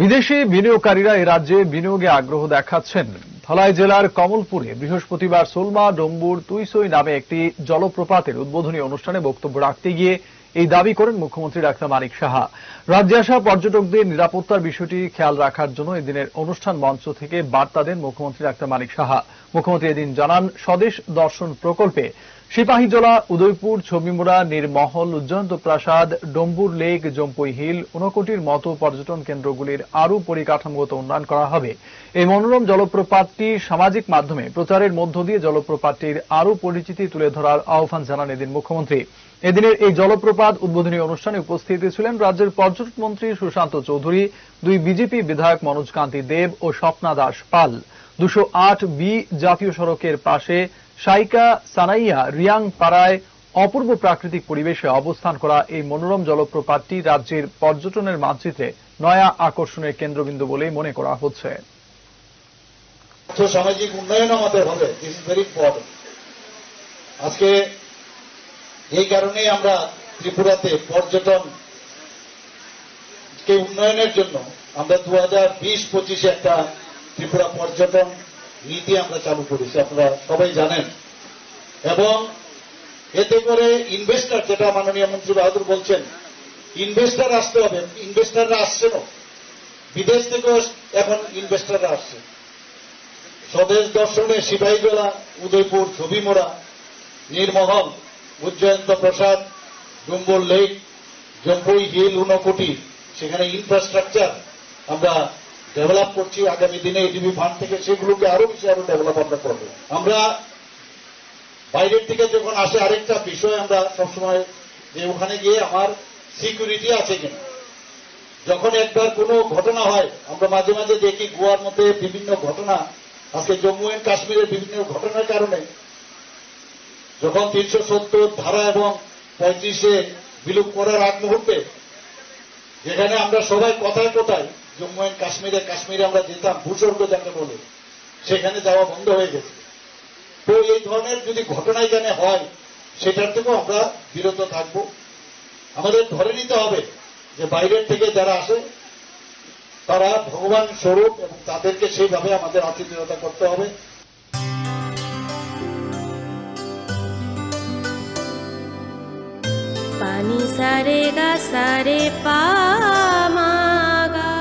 বিদেশি বিনিয়োগকারীরা এ রাজ্যে বিনিয়োগে আগ্রহ দেখাচ্ছেন। ধলাই জেলার কমলপুরে বৃহস্পতিবার সোলমা ডম্বুর তুইসই নামে একটি জলপ্রপাতের উদ্বোধনী অনুষ্ঠানে বক্তব্য রাখতে গিয়ে এই দাবি করেন মুখ্যমন্ত্রী ডাক্তার মানিক সাহা। রাজ্যে আসা পর্যটকদের নিরাপত্তার বিষয়টি খেয়াল রাখার জন্য এদিনের অনুষ্ঠান মঞ্চ থেকে বার্তা দেন মুখ্যমন্ত্রী ডাক্তার মানিক সাহা। মুখ্যমন্ত্রী এদিন জানান, স্বদেশ দর্শন প্রকল্পে সিপাহীজলা, উদয়পুর, ছবিমুড়া, নির্মহল, উজ্জয়ন্ত প্রাসাদ, ডম্বুর লেক, জম্পুই হিল, ঊনকোটির মতো পর্যটন কেন্দ্রগুলির আরও পরিকাঠামোগত উন্নয়ন করা হবে। এই মনোরম জলপ্রপাতটি সামাজিক মাধ্যমে প্রচারের মধ্য দিয়ে জলপ্রপাতটির আরও পরিচিতি তুলে ধরার আহ্বান জানান এদিন মুখ্যমন্ত্রী। এদিনের এই জলপ্রপাত উদ্বোধনী অনুষ্ঠানে উপস্থিত ছিলেন রাজ্যের পর্যটন মন্ত্রী সুশান্ত চৌধুরী, দুই বিজেপি বিধায়ক মনোজ কান্তি দেব ও স্বপ্না দাস পাল। দুশো বি জাতীয় সড়কের পাশে সাইকা সানাইয়া রিয়াং পাড়ায় অপূর্ব প্রাকৃতিক পরিবেশে অবস্থান করা এই মনোরম জলপ্রপাতটি রাজ্যের পর্যটনের মানচিত্রে নয়া আকর্ষণের কেন্দ্রবিন্দু বলে মনে করা হচ্ছে। সামাজিক উন্নয়ন আমাদের হবে। দিস ইজ ভেরি ইম্পর্টেন্ট আজকে এই কারণেই আমরা ত্রিপুরাতে পর্যটন কে উন্নয়নের জন্য আমরা দু হাজার বিশ পঁচিশে একটা ত্রিপুরা পর্যটন নীতি আমরা চালু করেছি, আপনারা সবাই জানেন। এবং এতে করে ইনভেস্টার যেটা মাননীয় মন্ত্রী বাহাদুর বলছেন ইনভেস্টার আসতে হবে ইনভেস্টাররা আসছেনও বিদেশ থেকেও এখন ইনভেস্টাররা আসছে। স্বদেশ দর্শনে সিপাহীজলা উদয়পুর ছবিমোড়া নীরমহল উজ্জয়ন্ত প্রসাদ, ডুম্বর লেক জম্পুই হিল উনকোটি সেখানে ইনফ্রাস্ট্রাকচার আমরা ডেভেলপ করছি আগামী দিনে এডিবি ফান্ড থেকে সেগুলোকে আরও বেশি আরও ডেভেলপ আমরা করব। আমরা বাইরের থেকে যখন আসে আরেকটা বিষয়, আমরা সবসময় যে ওখানে গিয়ে আমার সিকিউরিটি আছে কিনা। যখন একবার কোনো ঘটনা হয়, আমরা মাঝে মাঝে দেখি গোয়ার মধ্যে বিভিন্ন ঘটনা, আজকে জম্মু এন্ড কাশ্মীরের বিভিন্ন ঘটনার কারণে যখন তিনশো সত্তর ধারা এবং পঁয়ত্রিশে বিলুপ করার আগ মুহূর্তে, যেখানে আমরা সবাই কথায় কথায় জম্মু এন্ড কাশ্মীরে কাশ্মীরে আমরা যেতাম, ভূস্বর্গ যাকে বলে, সেখানে যাওয়া বন্ধ হয়ে গেছে। তো এই ধরনের যদি ঘটনা এখানে হয়, সেটার থেকেও আমরা বিরত থাকব। আমাদের ধরে নিতে হবে যে বাইরের থেকে যারা আসে, তারা ভগবান স্বরূপ এবং তাদেরকে সেইভাবে আমাদের আতিথেয়তা করতে হবে। পানি সারে গা সারে পামাগা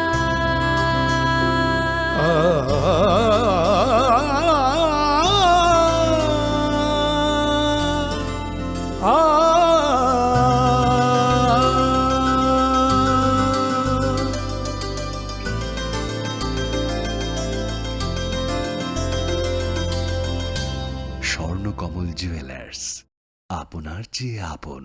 স্বর্ণকমল জুয়েলার্স আপনার চেয়ে আপন